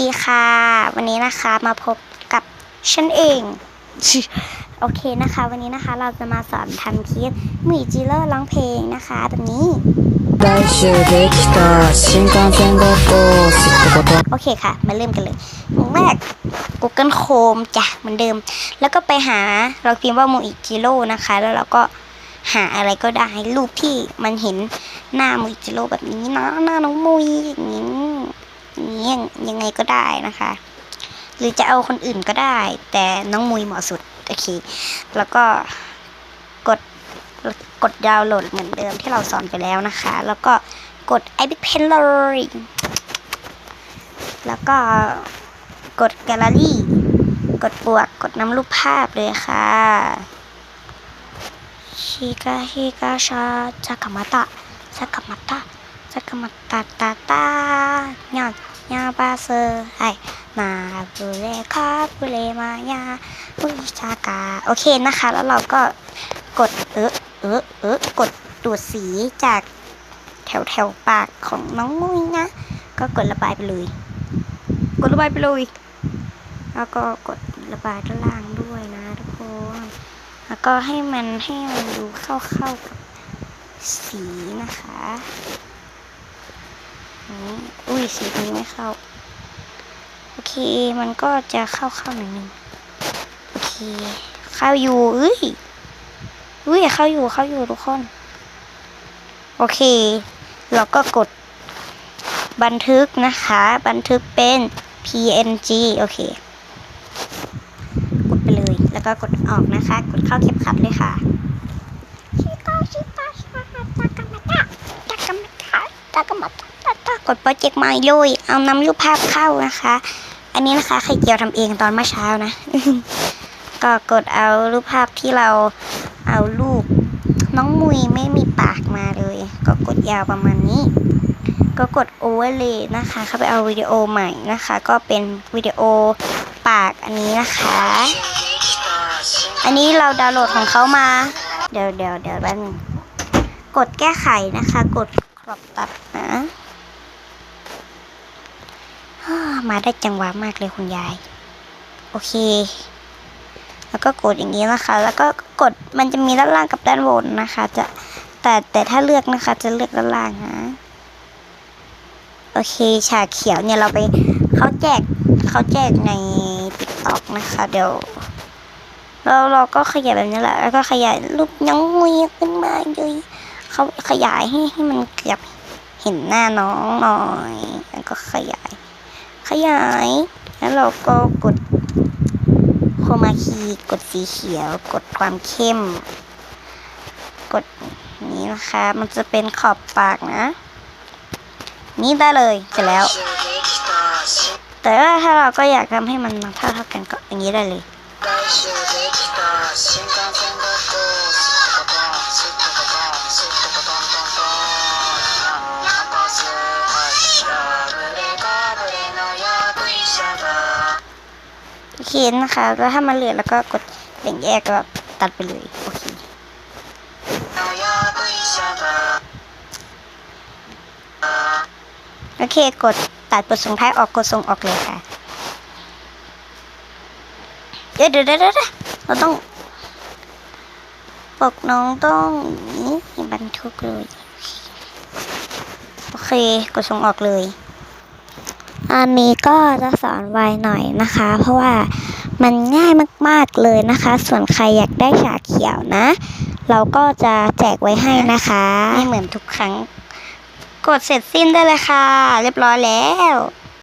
ดีค่ะ วันนี้นะคะมาพบกับฉันเอง โอเคนะคะ วันนี้นะคะเราจะมาสอนทำคลิปมีจิเลอร์ร้องเพลงนะคะแบบนี้โอเคค่ะ มาเริ่มกันเลยแรก Google Chrome จ้ะเหมือนเดิม แล้วก็ไปหาเราพิมพ์ว่ามูอิจิโร่นะคะ แล้วเราก็หาอะไรก็ได้รูปที่มันเห็นหน้ามูอิจิโร่แบบนี้นะหน้าน้องมุยอย่างนี้ ย่างนี้ยังไงก็ได้นะคะ หรือจะเอาคนอื่นก็ได้ แต่น้องมุยเหมาะสุดโอเค แล้วก็กดกดดาวน์โหลดเหมือนเดิมที่เราสอนไปแล้วนะคะ แล้วก็กด i p a d Pen เลยแล้วก็กดแกลเลอรี่ กดบวก กดนำรูปภาพเลยค่ะชิกาฮิกาชาจักามาตะจักามาตะจักามาตะตาตาญา ญาบาเซอร์ไอมาบุเรคาบุเรมายาบุชากา โอเคนะคะ แล้วเราก็กดเออเออเออกดดูดสีจากแถวแถวๆปากของน้องมุ้ยนะ ก็กดระบายไปเลย กดระบายไปเลย แล้วก็กดระบายด้านล่างด้วยนะทุกคน แล้วก็ให้มันให้มันดูเข้าเข้าๆกับสีนะคะนี่ อุ้ยสีนี้ไม่เข้า โอเค มันก็จะเข้าเข้าหน่อยนึงโอเค เข้าอยู่เอ้ยอุ้ยเข้าอยู่เข้าอยู่ทุกคน โอเค เราก็กดบันทึกนะคะ บันทึกเป็น PNG โอเค กดไปเลย แล้วก็กดออกนะคะ กดเข้าเข็มขัดเลยค่ะชิตาชิตาชิตาตากามาตะตากามาตะตากามาตะ กดโปรเจกต์ใหม่เลยเอานำรูปภาพเข้านะคะ อันนี้นะคะไข่เจียวทำเองตอนเมื่อเช้านะ ก็กดเอารูปภาพที่เราเอารูปน้องมุยไม่มีปากมาเลย ก็กดยาวประมาณนี้ ก็กด overlay นะคะ เข้าไปเอาวิดีโอใหม่นะคะ ก็เป็นวิดีโอปากอันนี้นะคะ อันนี้เราดาวน์โหลดของเขามา เดี๋ยวเดี๋ยวเดี๋ยวแป๊บนึงกดแก้ไขนะคะ กดครอบตัดนะฮ่า มาได้จังหวะมากเลยคุณยาย โอเค แล้วก็กดอย่างนี้นะคะ แล้วก็กดมันจะมีด้านล่างกับด้านบนนะคะ จะแต่แต่ถ้าเลือกนะคะ จะเลือกด้านล่างนะโอเค ฉากเขียวเนี่ยเราไปเขาแจกเขาแจกในติ๊กต็อกนะคะ เดี๋ยวเราเราก็ขยายแบบนี้แหละ แล้วก็ขยายรูปน้องมุยขึ้นมาเลยเขาขยายให้ให้มันเกือบเห็นหน้าน้องหน่อย แล้วก็ขยาย ขยาย แล้วเราก็กดโครมาคีกดสีเขียว กดความเข้ม กดนี้นะคะ มันจะเป็นขอบปากนะ นี่ได้เลยเสร็จแล้ว แต่ว่าถ้าเราก็อยากทำให้มันเท่าเท่ากันก็อย่างนี้ได้เลย คนะคะแล้วถ้ามันเหลือแล้วก็กดเสีงแยกก็ตัดไปเลยโอเคโอเค กดตัดบทส่งท้ายออกกดส่งออกเลยค่ะเดี๋ยวเดี๋ยวเดี๋ยวเราต้องปกน้องต้องนี่บันทึกเลย โอเค กดส่งออกเลย อันนี้ก็จะสอนไวหน่อยนะคะ เพราะว่ามันง่ายมากๆเลยนะคะ ส่วนใครอยากได้ฉาเขียวนะ เราก็จะแจกไว้ให้นะคะไม่เหมือนทุกครั้ง กดเสร็จสิ้นได้เลยค่ะ เรียบร้อยแล้ว